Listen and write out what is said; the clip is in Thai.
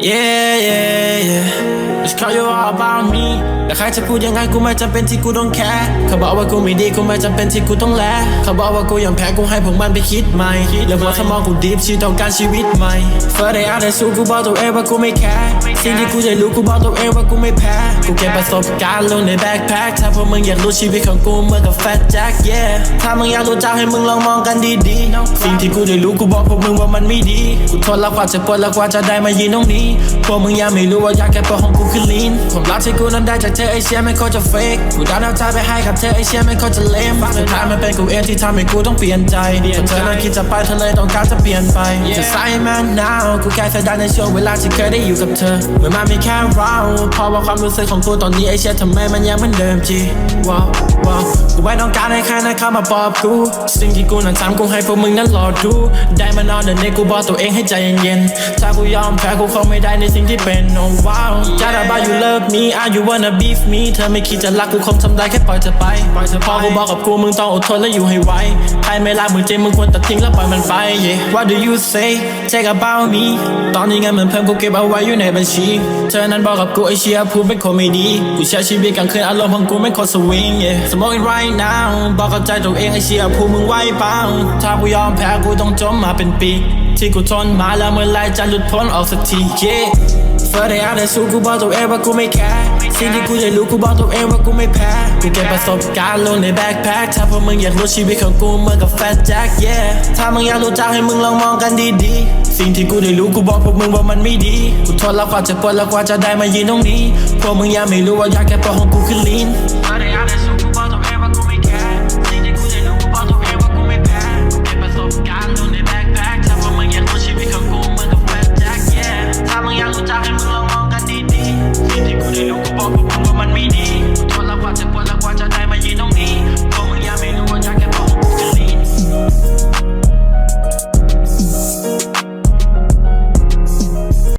Yeah, yeah. Just call you all about me แต่ใครจะพูดยังไงกูไม่จำเป็นที่กูต้องแคร์เขาบอกว่ากูไม่ดีกูไม่จำเป็นที่กูต้องแลเขาบอกว่ากูยังแพ้กูให้พวกมันไปคิดใหม่แล้วหัวสมองกูดีฟชีต้องการชีวิตใหม่ First day out ในสู้กูบอกตัวเองว่ากูไม่แคร์สิ่งที่กูจะรู้กูบอกตัวเองว่ากูไม่แพ้กูเก็บประสบการณ์ลงในแบ็คแพ็คถ้าพวกมึงอยากรู้ชีวิตของกูเมื่อกับแฟตแจ็ค yeah ถ้ามึงอยากรู้จักให้มึงลองมองกันดีๆสิ่งที่กูได้รู้กูบอกพวกมึงว่ามันไม่ดีกูทนแล้วกว่าจะปวดแล้วกว่าจะได้มายืนตรงนี้พวกมึงยังไม่รู้ว่าอยากแค่ปิดห้องกูคือลีนผมรักที่กูนั้นได้จากเธอไอเชียไม่โคตรจะเฟกกูดาวน้ำใจไปให้กับเธอไอเชียไม่โคตรจะเลมสุดท้ายมันเป็นกูเองที่ทำให้กูต้องเปลี่ยนใจถ้าเธอนั้นคิดจะไปเธอเลยต้องการจะเปลี่ยนไปจะใส่มัน now กูแค่เสียดายในช่วงเวลาที่เคยได้อยู่กับเธอเมื่อมันมีแค่เราเพราะว่าความรู้สึกของกูตอนนี้ไอเชียทำไมมันยังเหมือนเดิมจีว้าวว้าวกูไม่ ต้องการให้ใครนั้นเข้ามาปลอบกู สิ่งที่กูนั้นทำกูให้พวกมึงนั้นรอดู ได้มานอนเดินในกูบอกตัวเองให้ใจเย็นๆถ้ากูยอมแพ้กูคงไม่ได้ในสิ่งที่เป็น oh wow จะได้บ้า you love me are you wanna beef me เธอไม่คิดจะรักกูคงทำได้แค่ปล่อยเธอไปปล่อยเธอพอกูบอกกับกูมึงต้องอดทนและอยู่ให้ไหวใครไม่รักมึงจริงมึงควรตัดทิ้งแล้วปล่อยมันไป yeah what do you say take about me ตอนนี้เงินมันเพิ่มกูเก็บเอาไว้อยู่ในบัญชี เธอนั้นบอกกับกูไอเชียพูดเป็นคนไม่ดีกูใช้ชีวิตกลางคืนอารมณ์ของกูไม่คนสวิง yeah smoking right now บอกกับใจตัวเองไอเชียพูดมึงไว้เปล่าถ้ากูยอมแพ้กูต้องจมมาเป็นปี ที่กูทนมาแล้วเมื่อไรจะหลุดพ้นออกสักที yeah First day out ในสู้กูบอกตัวเองว่ากูไม่แคร์สิ่งที่กูได้รู้กูบอกตัวเองว่ากูไม่แพ้กูเก็บประสบการณ์ลงในแบ็คแพ็คถ้าพวกมึงอยากรู้ชีวิตของกูเหมือนกับแฟตแจ็ค yeah ถ้ามึงอยากรู้จักให้มึงลองมองกันดีๆ สิ่งที่กูได้รู้กูบอกพวกมึงว่ามันไม่ดี กูทนแล้วกว่าจะปวดแล้วกว่าจะได้มายืนตรงนี้ พวกมึงยังไม่รู้ว่าอยากแค่ปอของกูคือลีน